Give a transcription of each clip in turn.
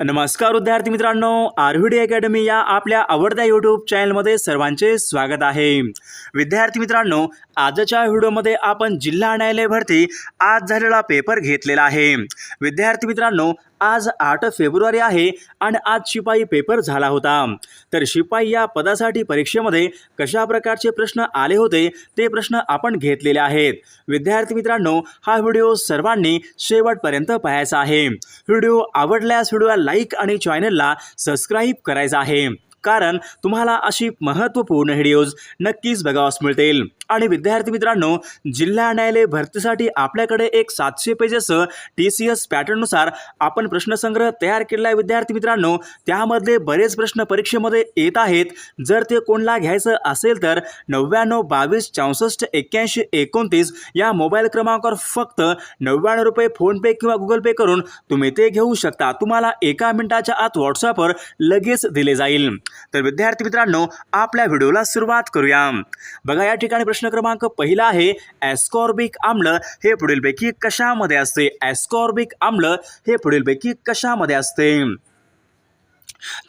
नमस्कार विद्यार्थी मित्रांनो आरव्हीडी अकॅडमी या आपल्या आवडत्या यूट्यूब चॅनलमध्ये सर्वांचे स्वागत आहे. विद्यार्थी मित्रांनो आजच्या व्हिडिओमध्ये आपण जिल्हा न्यायालय भरती आज झालेला पेपर घेतलेला आहे. विद्यार्थी मित्रांनो आज आठ फेब्रुवारी आहे आणि आज शिपाई पेपर झाला होता. तर शिपाई या पदासाठी परीक्षेमध्ये कशा प्रकारचे प्रश्न आले होते ते प्रश्न आपण घेतलेले आहेत. विद्यार्थी मित्रांनो हा व्हिडिओ सर्वांनी शेवटपर्यंत पाहायचा आहे. व्हिडिओ आवडल्यास व्हिडिओला लाईक आणि चॅनलला सबस्क्राईब करायचा आहे. कारण तुम्हाला अशी महत्त्वपूर्ण व्हिडिओज नक्कीच बघावास मिळतील. आणि विद्यार्थी मित्रांनो जिल्हा न्यायालय भरतीसाठी आपल्याकडे एक सातशे पेजेसचं टी सी एस पॅटर्ननुसार आपण प्रश्नसंग्रह तयार केलेला आहे विद्यार्थी मित्रांनो. त्यामधले बरेच प्रश्न परीक्षेमध्ये येत आहेत. जर ते कोणला घ्यायचं असेल तर नव्याण्णव बावीस चौसष्ट एक्क्याऐंशी एकोणतीस या मोबाईल क्रमांकावर फक्त नव्याण्णव रुपये फोनपे किंवा गुगल पे करून तुम्ही ते घेऊ शकता. तुम्हाला एका मिनिटाच्या आत व्हॉट्सअपवर लगेच दिले जाईल. तर विद्यार्थी मित्रांनो आपल्या व्हिडिओला सुरुवात करूया. बघा या ठिकाणी प्रश्न क्रमांक पहिला आहे ॲस्कॉर्बिक आम्ल हे पुढीलपैकी कशामध्ये असते? ॲस्कॉर्बिक आम्ल हे पुढीलपैकी कशामध्ये असते?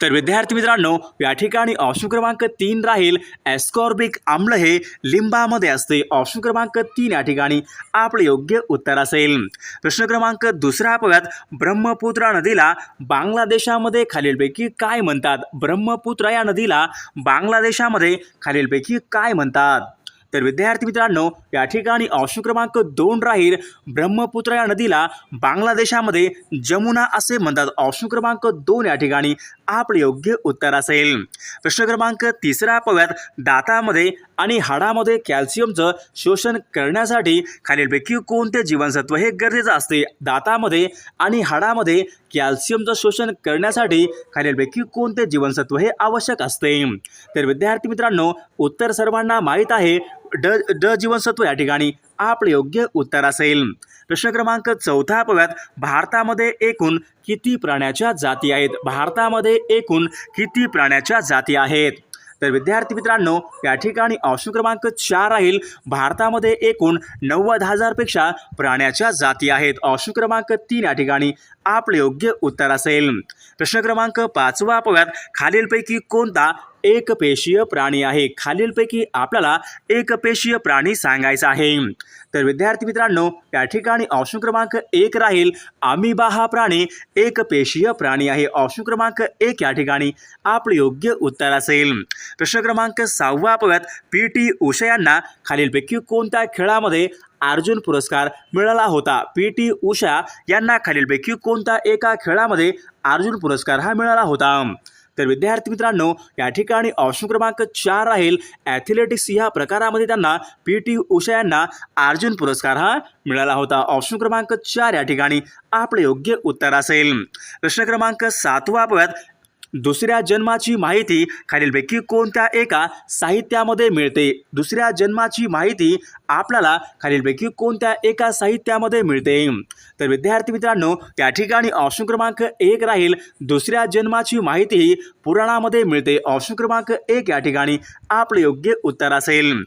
तर विद्यार्थी मित्रांनो या ठिकाणी ऑप्शन क्रमांक तीन राहील. ॲस्कॉर्बिक आम्ल हे लिंबामध्ये असते. ऑप्शन क्रमांक तीन या ठिकाणी आपलं योग्य उत्तर असेल. प्रश्न क्रमांक दुसरा बघत ब्रह्मपुत्रा नदीला बांगलादेशामध्ये खालीलपैकी काय म्हणतात? ब्रह्मपुत्रा या नदीला बांगलादेशामध्ये खालीलपैकी काय म्हणतात? तर विद्यार्थी मित्रांनो या ठिकाणी ऑप्शन क्रमांक दोन राहील ब्रह्मपुत्र या नदीला बांगलादेशामध्ये जमुना असे म्हणतात. ऑप्शन क्रमांक दोन या ठिकाणी आपलं योग्य उत्तर असेल. प्रश्न क्रमांक तिसरा पाहूयात दातामध्ये आणि हाडामध्ये कॅल्शियमचं शोषण करण्यासाठी खालीलपैकी कोणते जीवनसत्व हे गरजेचं असते? दातामध्ये आणि हाडामध्ये कॅल्शियमचं शोषण करण्यासाठी खालीलपैकी कोणते जीवनसत्व हे आवश्यक असते? तर विद्यार्थी मित्रांनो उत्तर सर्वांना माहीत आहे ड ड जीवनसत्व या ठिकाणी आपलं योग्य उत्तर असेल. प्रश्न क्रमांक चौथा पव्यात भारतामध्ये एकूण किती प्राण्याच्या जाती आहेत? भारतामध्ये एकूण किती प्राण्याच्या जाती आहेत? तर विद्यार्थी मित्रांनो या ठिकाणी ऑप्शन क्रमांक चार राहील. भारतामध्ये एकूण नव्वद हजारपेक्षा प्राण्याच्या जाती आहेत. ऑप्शन क्रमांक तीन या ठिकाणी आपले योग्य उत्तर असेल. प्रश्न क्रमांक पाचवा पाहूयात. खालीलपैकी कोणता एकपेशीय प्राणी आहे. खालीलपैकी आपल्याला एकपेशीय प्राणी सांगायचा आहे. तर विद्यार्थी मित्रांनो या ठिकाणी ऑप्शन क्रमांक एक राहील. आमिबा हा प्राणी एकपेशीय प्राणी आहे. ऑप्शन क्रमांक एक या ठिकाणी आपलं योग्य उत्तर असेल. प्रश्न क्रमांक सहावा पव्यात पी टी उषा यांना खालीलपैकी कोणत्या खेळामध्ये अर्जुन पुरस्कार मिळाला होता? पी टी उषा यांना खालीलपैकी कोणत्या एका खेळामध्ये अर्जुन पुरस्कार हा मिळाला होता? तर विद्यार्थी मित्रांनो या ठिकाणी ऑप्शन क्रमांक चार राहील. ॲथलेटिक्स या प्रकारामध्ये त्यांना पी टी उषा यांना अर्जुन पुरस्कार हा मिळाला होता. ऑप्शन क्रमांक चार या ठिकाणी आपलं योग्य उत्तर असेल. प्रश्न क्रमांक सातवा पाहूयात दुसऱ्या जन्माची माहिती खालीलपैकी कोणत्या एका साहित्यामध्ये मिळते? दुसऱ्या जन्माची माहिती आपल्याला खालीलपैकी कोणत्या एका साहित्यामध्ये मिळते? तर विद्यार्थी मित्रांनो या ठिकाणी ऑप्शन क्रमांक एक राहील. दुसऱ्या जन्माची माहिती ही पुराणामध्ये मिळते. ऑप्शन क्रमांक एक या ठिकाणी आपलं योग्य उत्तर असेल.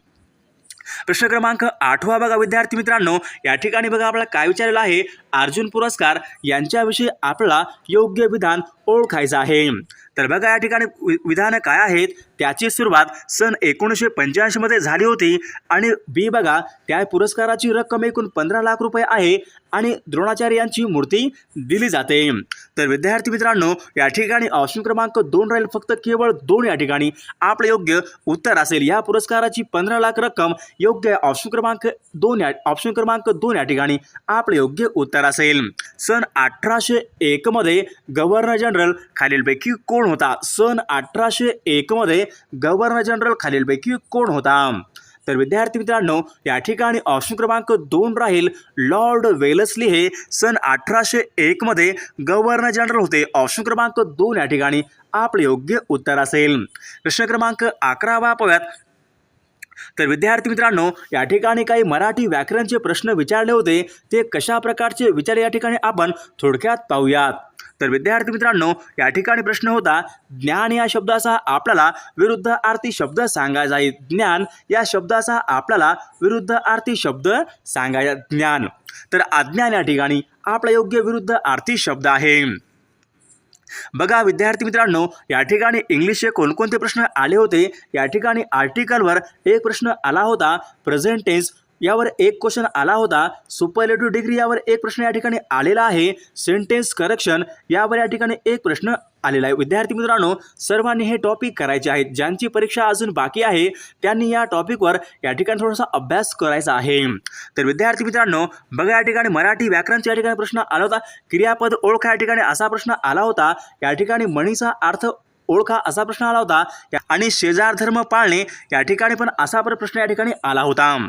प्रश्न क्रमांक आठवा बघा विद्यार्थी मित्रांनो. या ठिकाणी बघा आपल्याला काय विचारलेलं आहे? अर्जुन पुरस्कार यांच्याविषयी आपला योग्य विधान ओळखायचं आहे. तर बघा या ठिकाणी वि- विधानं काय आहेत त्याची सुरुवात सन एकोणीसशे पंच्याऐंशीमध्ये झाली होती. आणि बी बघा त्या पुरस्काराची रक्कम एकूण पंधरा लाख रुपये आहे आणि द्रोणाचार्य यांची मूर्ती दिली जाते. तर विद्यार्थी मित्रांनो या ठिकाणी ऑप्शन क्रमांक दोन राहील फक्त केवळ दोन या ठिकाणी. आपलं योग्य उत्तर असेल. या पुरस्काराची पंधरा लाख रक्कम योग्य ऑप्शन क्रमांक दोन या ऑप्शन क्रमांक दोन या ठिकाणी आपलं योग्य उत्तर असेल. सन अठराशे एकमध्ये गव्हर्नर जनरल खालीलपैकी कोण होता? सन अठराशे एकमध्ये गव्हर्नर जनरल खालीलपैकी कोण होता? तर विद्यार्थी मित्रांनो या ठिकाणी ऑप्शन क्रमांक दोन राहील. लॉर्ड वेलसली हे सन अठराशे एकमध्ये गव्हर्नर जनरल होते. ऑप्शन क्रमांक दोन या ठिकाणी आपलं योग्य उत्तर असेल. प्रश्न क्रमांक अकरावा पाहूयात. तर विद्यार्थी मित्रांनो या ठिकाणी काही मराठी व्याकरणचे प्रश्न विचारले होते. ते कशा प्रकारचे विचार या ठिकाणी आपण थोडक्यात पाहूयात. तर विद्यार्थी मित्रांनो या ठिकाणी प्रश्न होता ज्ञान या शब्दाचा आपल्याला विरुद्ध आरती शब्द सांगायचा आहे. ज्ञान या शब्दाचा आपल्याला विरुद्ध आरती शब्द सांगायचा ज्ञान. तर अज्ञान या ठिकाणी आपला योग्य विरुद्ध आरती शब्द आहे. बघा विद्यार्थी मित्रांनो या ठिकाणी इंग्लिशचे कोणकोणते प्रश्न आले होते? या ठिकाणी आर्टिकलवर एक प्रश्न आला होता प्रेझेंट टेन्स यावर एक क्वेश्चन आला होता. सुपरलेटिव्ह डिग्री यावर एक प्रश्न या ठिकाणी आलेला आहे. सेंटेन्स करेक्शन यावर या ठिकाणी एक प्रश्न आलेला आहे. विद्यार्थी मित्रांनो सर्वांनी हे टॉपिक करायचे आहेत. ज्यांची परीक्षा अजून बाकी आहे त्यांनी या टॉपिकवर या ठिकाणी थोडासा अभ्यास करायचा आहे. तर विद्यार्थी मित्रांनो बघा या ठिकाणी मराठी व्याकरणचा या ठिकाणी प्रश्न आला होता. क्रियापद ओळख या ठिकाणी असा प्रश्न आला होता. या ठिकाणी मणीचा अर्थ ओळखा असा प्रश्न आला होता. या- आणि शेजार धर्म पाळणे या ठिकाणी पण असा पर प्रश्न या ठिकाणी आला होता.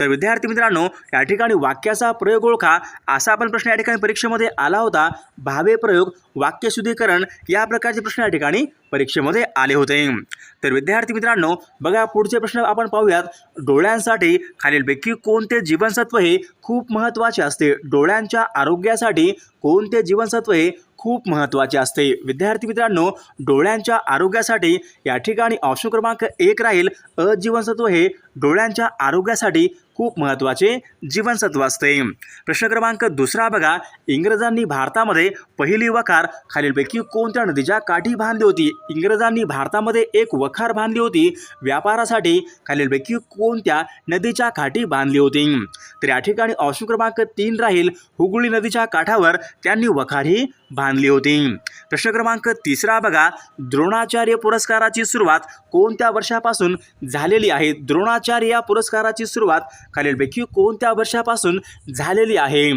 तर विद्यार्थी मित्रांनो या ठिकाणी वाक्याचा प्रयोग ओळखा असा पण प्रश्न या ठिकाणी परीक्षेमध्ये आला होता. भावे प्रयोग वाक्यशुद्धीकरण या प्रकारचे प्रश्न या ठिकाणी परीक्षेमध्ये आले होते. तर विद्यार्थी मित्रांनो बघा पुढचे प्रश्न आपण पाहूयात. डोळ्यांसाठी खालीलपैकी कोणते जीवनसत्व हे खूप महत्त्वाचे असते? डोळ्यांच्या आरोग्यासाठी कोणते जीवनसत्व हे खूप महत्त्वाचे असते. विद्यार्थी मित्रांनो डोळ्यांच्या आरोग्यासाठी या ठिकाणी ऑप्शन क्रमांक एक राहील. अ जीवनसत्व हे डोळ्यांच्या आरोग्यासाठी खूप महत्त्वाचे जीवनसत्व असते. प्रश्न क्रमांक दुसरा बघा. इंग्रजांनी भारतामध्ये पहिली वखार खालीलपैकी कोणत्या नदीच्या काठी बांधली होती? इंग्रजांनी भारतामध्ये एक वखार बांधली होती. व्यापारासाठी खालीलपैकी कोणत्या नदीच्या काठी बांधली होती? तर या ठिकाणी ऑप्शन क्रमांक तीन राहील. हुगळी नदीच्या काठावर त्यांनी वखारही बांधली होती. प्रश्न क्रमांक तिसरा बघा. द्रोणाचार्य पुरस्काराची सुरुवात कोणत्या वर्षापासून झालेली आहे? द्रोणाचार्य या पुरस्काराची सुरुवात खालीलपैकी कोणत्या वर्षापासून झालेली आहे?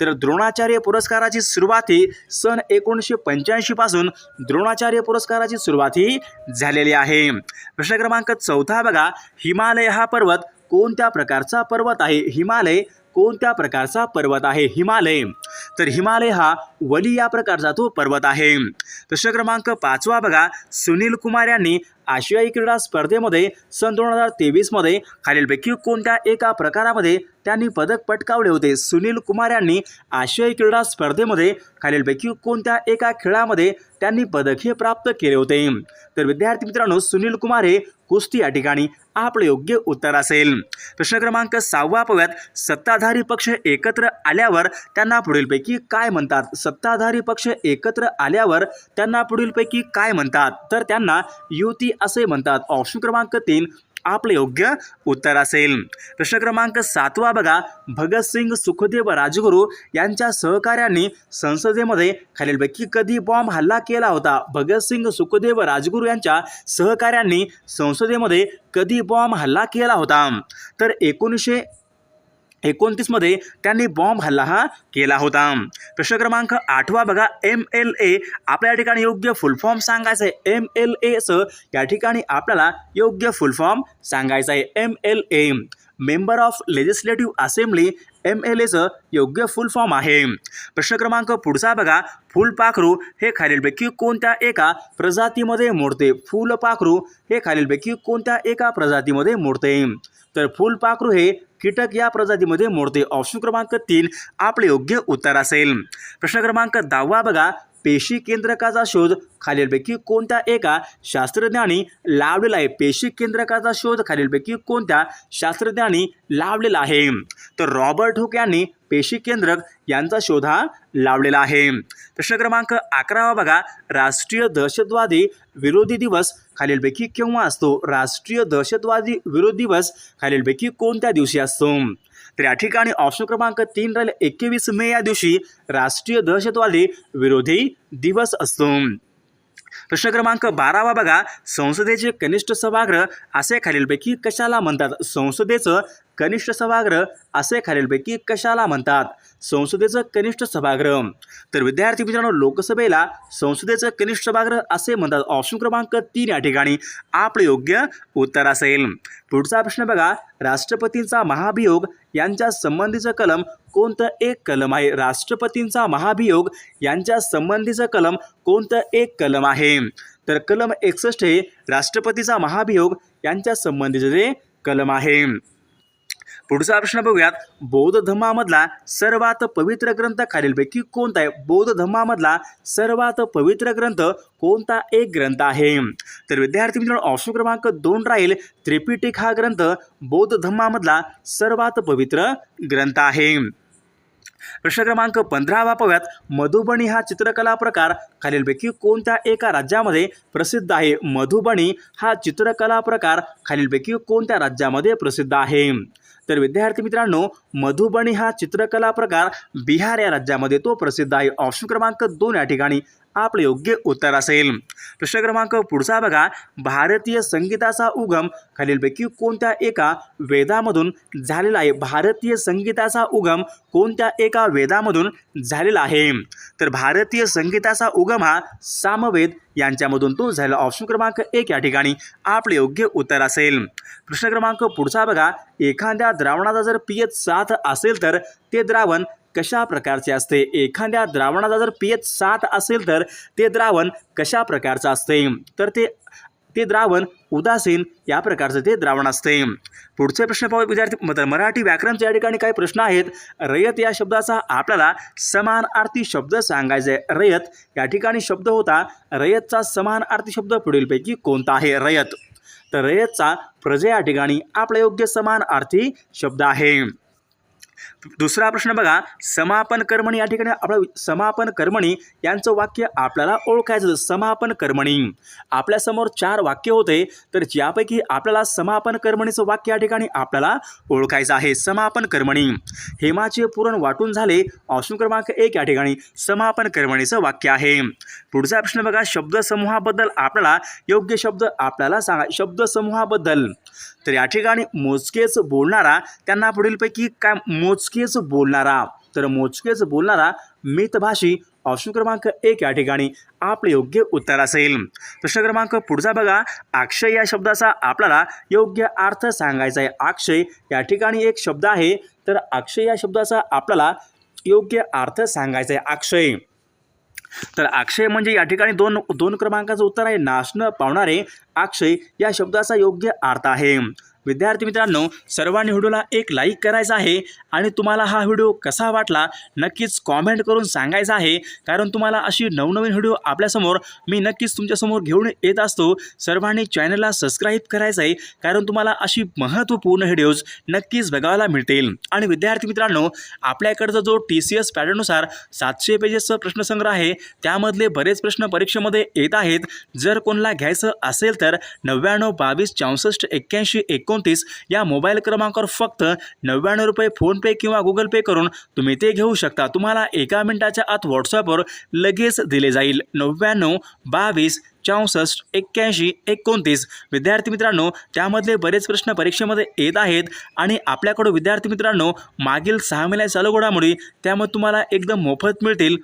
तर द्रोणाचार्य पुरस्काराची सुरुवात ही सन एकोणीसशे पंच्याऐंशीपासून द्रोणाचार्य पुरस्काराची सुरुवात ही झालेली आहे. प्रश्न क्रमांक चौथा बघा. हिमालय हा पर्वत कोणत्या प्रकारचा पर्वत आहे? हिमालय कोणत्या प्रकारचा पर्वत आहे? हिमालय. तर हिमालय हा वली या प्रकारचा तो पर्वत आहे. प्रश्न क्रमांक पाचवा बघा. सुनील कुमार यांनी आशियाई क्रीडा स्पर्धेमध्ये सन दोन हजार तेवीसमध्ये खालीलपैकी कोणत्या एका प्रकारामध्ये त्यांनी पदक पटकावले होते? सुनील कुमार यांनी आशियाई क्रीडा स्पर्धेमध्ये खालीलपैकी कोणत्या एका खेळामध्ये त्यांनी पदक हे प्राप्त केले होते? तर विद्यार्थी मित्रांनो सुनील कुमार हे कुस्ती या ठिकाणी आपलं योग्य उत्तर असेल. प्रश्न क्रमांक सहावा पाहूयात. सत्ताधारी पक्ष एकत्र आल्यावर त्यांना पुढीलपैकी काय म्हणतात? सत्ताधारी पक्ष एकत्र आल्यावर त्यांना पुढीलपैकी काय म्हणतात? तर त्यांना युती असे म्हणतात. ऑप्शन क्रमांक तीन आपलं योग्य उत्तर असेल. प्रश्न क्रमांक सातवा बघा. भगतसिंग सुखदेव राजगुरू यांच्या सहकाऱ्यांनी संसदेमध्ये खालीलपैकी कधी बॉम्ब हल्ला केला होता? भगतसिंग सुखदेव राजगुरू यांच्या सहकाऱ्यांनी संसदेमध्ये कधी बॉम्ब हल्ला केला होता? तर एकोणीसशे एकोणतीसमध्ये त्यांनी बॉम्ब हल्ला हा केला होता. प्रश्न क्रमांक आठवा बघा एम एल ए आपल्या ठिकाणी योग्य फुल फॉर्म सांगायचं आहे एम एल एचं या ठिकाणी आपल्याला योग्य फुल फॉर्म सांगायचं आहे M L A member of legislative assembly M L एचं योग्य फुल फॉर्म आहे. प्रश्न क्रमांक पुढचा बघा फुलपाखरू हे खालीलपैकी कोणत्या एका प्रजातीमध्ये मोडते? फुलपाखरू हे खालीलपैकी कोणत्या एका प्रजातीमध्ये मोडते? तर फुलपाखरू हे कीटक या प्रजातीमध्ये मोडते. ऑप्शन क्रमांक तीन आपले योग्य उत्तर असेल. प्रश्न क्रमांक दहावा बघा. पेशी केंद्रकाचा शोध खालीलपैकी कोणत्या एका शास्त्रज्ञानी लावलेला आहे? पेशी केंद्रकाचा शोध खालीलपैकी कोणत्या शास्त्रज्ञांनी लावलेला आहे? तर रॉबर्ट हुक यांनी पेशी केंद्रक यांचा शोध हा लावलेला आहे. प्रश्न क्रमांक अकरावा बघा. राष्ट्रीय दहशतवादी विरोधी दिवस खालीलपैकी केव्हा असतो? राष्ट्रीय दहशतवादी विरोधी दिवस खालीलपैकी कोणत्या दिवशी असतो? तर या ठिकाणी ऑप्शन क्रमांक तीन राहील. एकवीस मे या दिवशी राष्ट्रीय दहशतवादी विरोधी दिवस असतो. प्रश्न क्रमांक बारावा बघा. संसदेचे कनिष्ठ सभागृह असे खालीलपैकी कशाला म्हणतात? संसदेचं कनिष्ठ सभागृह असे खालीलपैकी कशाला म्हणतात? संसदेचं कनिष्ठ सभागृह. तर विद्यार्थी मित्रांनो लोकसभेला संसदेचं कनिष्ठ सभागृह असे म्हणतात. ऑप्शन क्रमांक तीन या ठिकाणी. आपलं योग्य उत्तर असेल. पुढचा प्रश्न बघा. राष्ट्रपतींचा महाभियोग यांच्या संबंधीचं कलम कोणतं एक कलम आहे? राष्ट्रपतींचा महाभियोग यांच्या संबंधीचं कलम कोणतं एक कलम आहे? तर कलम एकसष्ट हे राष्ट्रपतीचा महाभियोग यांच्या संबंधीचं जे कलम आहे. पुढचा प्रश्न बघूयात. बौद्ध धर्मामधला सर्वात पवित्र ग्रंथ खालीलपैकी कोणता आहे? बौद्ध धर्मामधला सर्वात पवित्र ग्रंथ कोणता एक ग्रंथ आहे? तर विद्यार्थी मित्रांनो ऑप्शन क्रमांक दोन राहील. त्रिपिटिक हा ग्रंथ बौद्ध धर्मामधला सर्वात पवित्र ग्रंथ आहे. प्रश्न क्रमांक पंधरावा पाहूयात. मधुबनी हा चित्रकला प्रकार खालीलपैकी कोणत्या एका राज्यामध्ये प्रसिद्ध आहे? मधुबनी हा चित्रकला प्रकार खालीलपैकी कोणत्या राज्यामध्ये प्रसिद्ध आहे? तर विद्यार्थी मित्रांनो मधुबनी हा चित्रकला प्रकार बिहार या राज्यामध्ये तो प्रसिद्ध आहे. ऑप्शन क्रमांक दोन या ठिकाणी. आपलं योग्य उत्तर असेल. प्रश्न क्रमांक पुढचा बघा. भारतीय संगीताचा उगम खालीलपैकी कोणत्या एका वेदामधून झालेला आहे? भारतीय संगीताचा उगम कोणत्या एका वेदामधून झालेला आहे? तर भारतीय संगीताचा उगम हा सामवेद यांच्यामधून तो झालेला ऑप्शन क्रमांक एक या ठिकाणी आपले योग्य उत्तर असेल. प्रश्न क्रमांक पुढचा बघा. एखाद्या द्रावणाचा जर पी एच सात असेल तर ते द्रावण कशा प्रकारचे असते? एखाद्या द्रावणाचा जर पी एच सात असेल तर ते द्रावण कशा प्रकारचं असते? तर ते ते द्रावण उदासीन या प्रकारचं ते द्रावण असते. पुढचे प्रश्न पाहू विद्यार्थी तर मराठी व्याकरणच्या या ठिकाणी काही प्रश्न आहेत. रयत या शब्दाचा आपल्याला समानार्थी शब्द सांगायचा. आहे रयत या ठिकाणी शब्द होता. रयतचा समानार्थी शब्द पुढीलपैकी कोणता आहे? रयत. तर रयतचा प्रजे या ठिकाणी आपला योग्य समानार्थी शब्द आहे. दुसरा प्रश्न बघा समापन कर्मणी या ठिकाणी आपलं समापन कर्मणी यांचं वाक्य आपल्याला ओळखायचं समापन कर्मणी. आपल्यासमोर चार वाक्य होते तर ज्यापैकी आपल्याला समापन कर्मणीचं वाक्य या ठिकाणी आपल्याला ओळखायचं आहे. समापन कर्मणी. हेमाचे पुरण वाटून झाले. ऑप्शन क्रमांक एक या ठिकाणी समापन कर्मणीचं वाक्य आहे. पुढचा प्रश्न बघा शब्दसमूहाबद्दल आपल्याला योग्य शब्द आपल्याला सांगा. शब्दसमूहाबद्दल. तर या ठिकाणी मोजकेच बोलणारा त्यांना पुढीलपैकी काय मोजकेच बोलणारा. तर मोजकेच बोलणारा मितभाषी ऑप्शन क्रमांक एक या ठिकाणी आपले योग्य उत्तर असेल. प्रश्न क्रमांक पुढचा बघा. अक्षय या शब्दाचा आपल्याला योग्य अर्थ सांगायचा आहे. अक्षय या ठिकाणी एक शब्द आहे. तर अक्षय या शब्दाचा आपल्याला योग्य अर्थ सांगायचा आहे. अक्षय. तर अक्षय म्हणजे या ठिकाणी दोन दोन क्रमांकाचं उत्तर आहे. नाशनं पावणारे अक्षय या शब्दाचा योग्य अर्थ आहे. विद्यार्थी मित्रांनो सर्वांनी व्हिडिओला एक लाईक करायचा आहे आणि तुम्हाला हा व्हिडिओ कसा वाटला नक्कीच कॉमेंट करून सांगायचा आहे. कारण तुम्हाला अशी नवनवीन व्हिडिओ आपल्यासमोर मी नक्कीच तुमच्यासमोर घेऊन येत असतो. सर्वांनी चॅनलला सबस्क्राईब करायचं आहे. कारण तुम्हाला अशी महत्त्वपूर्ण व्हिडिओज नक्कीच बघायला मिळतील. आणि विद्यार्थी मित्रांनो आपल्याकडचा जो टी सी एस पॅटर्ननुसार सातशे पेजेसचा प्रश्नसंग्रह आहे त्यामधले बरेच प्रश्न परीक्षेमध्ये येत आहेत. जर कोणाला घ्यायचं असेल तर नव्याण्णव बावीस चौसष्ट एक्क्याऐंशी एकोणतीस या मोबाईल क्रमांकावर फक्त नव्याण्णव रुपये फोनपे किंवा गुगल पे करून तुम्ही ते घेऊ शकता. तुम्हाला एका मिनिटाच्या आत व्हॉट्सअपवर लगेच दिले जाईल. नव्याण्णव बावीस चौसष्ट एक्क्याऐंशी एकोणतीस. विद्यार्थी मित्रांनो त्यामधले बरेच प्रश्न परीक्षेमध्ये येत आहेत आणि आपल्याकडं विद्यार्थी मित्रांनो मागील सहा महिन्या चालू घडामोडी त्यामध्ये तुम्हाला एकदम मोफत मिळतील.